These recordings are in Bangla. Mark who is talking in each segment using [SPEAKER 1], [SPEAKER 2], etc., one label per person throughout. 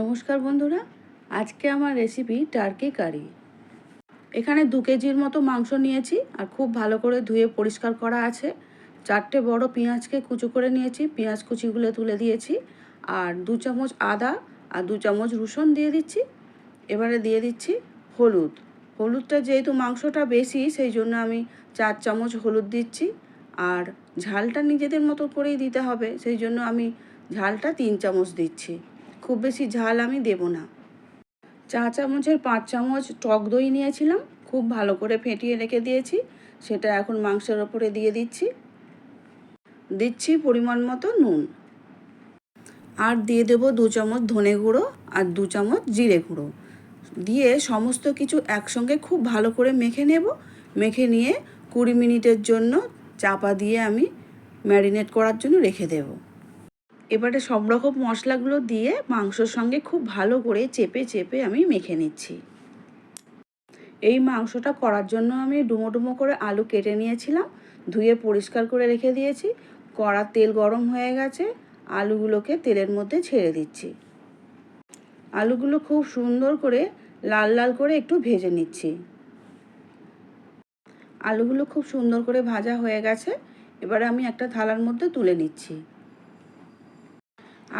[SPEAKER 1] নমস্কার বন্ধুরা, আজকে আমার রেসিপি টার্কি কারি এখানে দু কেজির মতো মাংস নিয়েছি, আর খুব ভালো করে ধুয়ে পরিষ্কার করা আছে। চারটে বড় পেঁয়াজকে কুচো করে নিয়েছি, পেঁয়াজ কুচিগুলো তুলে দিয়েছি, আর দু চামচ আদা আর দু চামচ রসুন দিয়ে দিচ্ছি। এবারে দিয়ে দিচ্ছি হলুদ। হলুদটা যেহেতু মাংসটা বেশি, সেই জন্য আমি চার চামচ হলুদ দিচ্ছি, আর ঝালটা নিজেদের মতো করেই দিতে হবে, সেই জন্য আমি ঝালটা তিন চামচ দিচ্ছি। খুব বেশি ঝাল আমি দেব না। চা চামচের পাঁচ চামচ টক দই নিয়েছিলাম, খুব ভালো করে ফেটিয়ে রেখে দিয়েছি, সেটা এখন মাংসের ওপরে দিয়ে দিচ্ছি। দিচ্ছি পরিমাণ মতো নুন। আর দিয়ে দেবো দু চামচ ধনে গুঁড়ো আর দু চামচ জিরে গুঁড়ো। দিয়ে সমস্ত কিছু একসঙ্গে খুব ভালো করে মেখে নেব। মেখে নিয়ে কুড়ি মিনিটের জন্য চাপা দিয়ে আমি ম্যারিনেট করার জন্য রেখে দেবো। এবারে সব রকম মশলাগুলো দিয়ে মাংসর সঙ্গে খুব ভালো করে চেপে চেপে আমি মেখে নিচ্ছি। এই মাংসটা করার জন্য আমি ডুমো ডুমো করে আলু কেটে নিয়েছিলাম, ধুয়ে পরিষ্কার করে রেখে দিয়েছি, কড়া তেল গরম হয়ে গেছে, আলুগুলোকে তেলের মধ্যে ছেড়ে দিচ্ছি। আলুগুলো খুব সুন্দর করে লাল লাল করে একটু ভেজে নিচ্ছি। আলুগুলো খুব সুন্দর করে ভাজা হয়ে গেছে, এবারে আমি একটা থালার মধ্যে তুলে নিচ্ছি।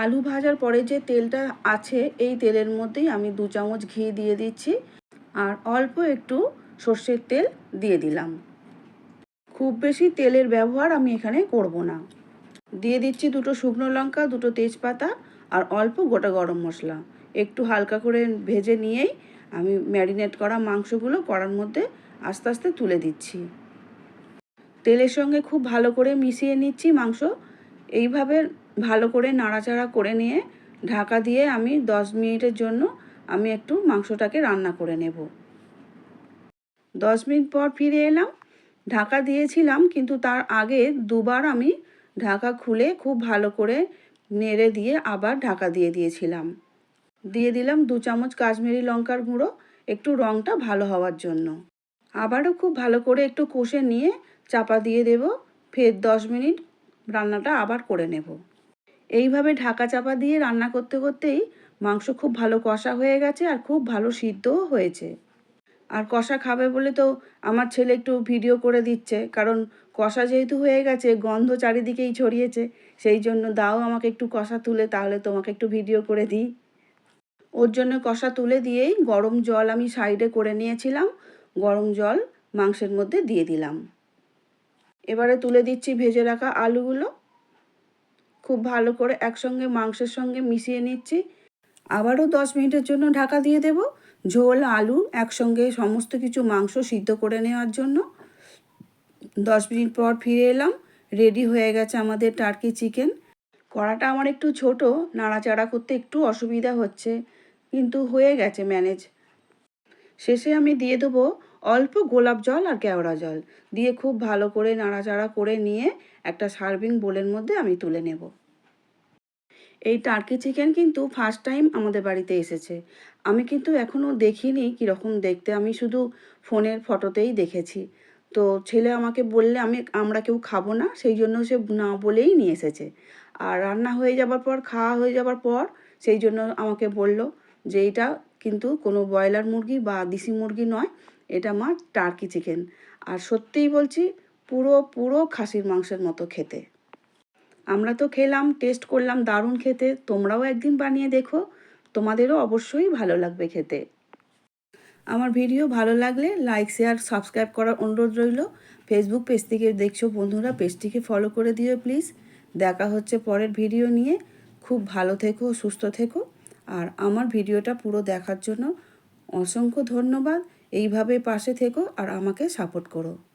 [SPEAKER 1] আলু ভাজার পরে যে তেলটা আছে, এই তেলের মধ্যেই আমি দু চামচ ঘি দিয়ে দিচ্ছি আর অল্প একটু সর্ষের তেল দিয়ে দিলাম। খুব বেশি তেলের ব্যবহার আমি এখানে করব না। দিয়ে দিচ্ছি দুটো শুকনো লঙ্কা, দুটো তেজপাতা আর অল্প গোটা গরম মশলা। একটু হালকা করে ভেজে নিয়েই আমি ম্যারিনেট করা মাংসগুলো কড়ার মধ্যে আস্তে আস্তে তুলে দিচ্ছি। তেলের সঙ্গে খুব ভালো করে মিশিয়ে নিচ্ছি মাংস। এইভাবে ভালো করে নাড়াচাড়া করে নিয়ে ঢাকা দিয়ে আমি দশ মিনিটের জন্য আমি একটু মাংসটাকে রান্না করে নেব। দশ মিনিট পর ফিরে এলাম। ঢাকা দিয়েছিলাম, কিন্তু তার আগে দুবার আমি ঢাকা খুলে খুব ভালো করে নেড়ে দিয়ে আবার ঢাকা দিয়ে দিয়েছিলাম। দিয়ে দিলাম দু চামচ কাশ্মীরি লঙ্কার গুঁড়ো, একটু রঙটা ভালো হওয়ার জন্য। আবারও খুব ভালো করে একটু কষে নিয়ে চাপা দিয়ে দেব। ফের দশ মিনিট রান্নাটা আবার করে নেব। এইভাবে ঢাকা চাপা দিয়ে রান্না করতে করতেই মাংস খুব ভালো কষা হয়ে গেছে আর খুব ভালো সিদ্ধও হয়েছে। আর কষা খাবে বলে তো আমার ছেলে একটু ভিডিও করে দিচ্ছে, কারণ কষা যেহেতু হয়ে গেছে, গন্ধ চারিদিকেই ছড়িয়েছে, সেই জন্য দাও আমাকে একটু কষা তুলে, তাহলে তোমাকে একটু ভিডিও করে দিই। ওর জন্য কষা তুলে দিয়েই গরম জল আমি সাইডে করে নিয়েছিলাম, গরম জল মাংসের মধ্যে দিয়ে দিলাম। এবারে তুলে দিচ্ছি ভেজে রাখা আলুগুলো। খুব ভালো করে একসঙ্গে মাংসের সঙ্গে মিশিয়ে নিচ্ছি। আবারও দশ মিনিটের জন্য ঢাকা দিয়ে দেব। ঝোল, আলু একসঙ্গে সমস্ত কিছু মাংস সিদ্ধ করে নেওয়ার জন্য। দশ মিনিট পর ফিরে এলাম। রেডি হয়ে গেছে আমাদের টার্কি চিকেন। কড়াটা আমার একটু ছোট, নাড়াচাড়া করতে একটু অসুবিধা হচ্ছে, কিন্তু হয়ে গেছে ম্যানেজ। শেষে আমি দিয়ে দেবো অল্প গোলাপ জল আর কেওড়া জল। দিয়ে খুব ভালো করে নাড়াচাড়া করে নিয়ে একটা সার্ভিং বোলের মধ্যে আমি তুলে নেব। এই টার্কি চিকেন কিন্তু ফার্স্ট টাইম আমাদের বাড়িতে এসেছে। আমি কিন্তু এখনও দেখিনি কীরকম দেখতে। আমি শুধু ফোনের ফটোতেই দেখেছি। তো ছেলে আমাকে বললে, আমি, আমরা কেউ খাব না। সেই জন্য সে না বলেই নিয়ে এসেছে। আর রান্না হয়ে যাবার পর, খাওয়া হয়ে যাবার পর, সেই জন্য আমাকে বলল যে এটা কিন্তু কোনো ব্রয়লার মুরগি বা দেশি মুরগি নয়। এটা আমার টার্কি চিকেন। আর সত্যিই বলছি পুরো পুরো খাসির মাংসের মতো খেতে। আমরা তো খেলাম, টেস্ট করলাম, দারুণ খেতে। তোমরাও একদিন বানিয়ে দেখো। তোমাদেরও অবশ্যই ভালো লাগবে খেতে। আমার ভিডিও ভালো লাগলে লাইক, শেয়ার, সাবস্ক্রাইব করার অনুরোধ রইল। ফেসবুক পেজ থেকে দেখছ বন্ধুরা, পেজটিকে ফলো করে দিও প্লিজ। দেখা হচ্ছে পরের ভিডিও নিয়ে। খুব ভালো থেকো, সুস্থ থেকো। আর আমার ভিডিওটা পুরো দেখার জন্য অসংখ্য ধন্যবাদ। এইভাবে পাশে থেকো আর আমাকে সাপোর্ট করো।